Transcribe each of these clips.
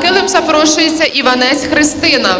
килим запрошується Іванець Христина.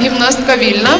Гімнастка вільна.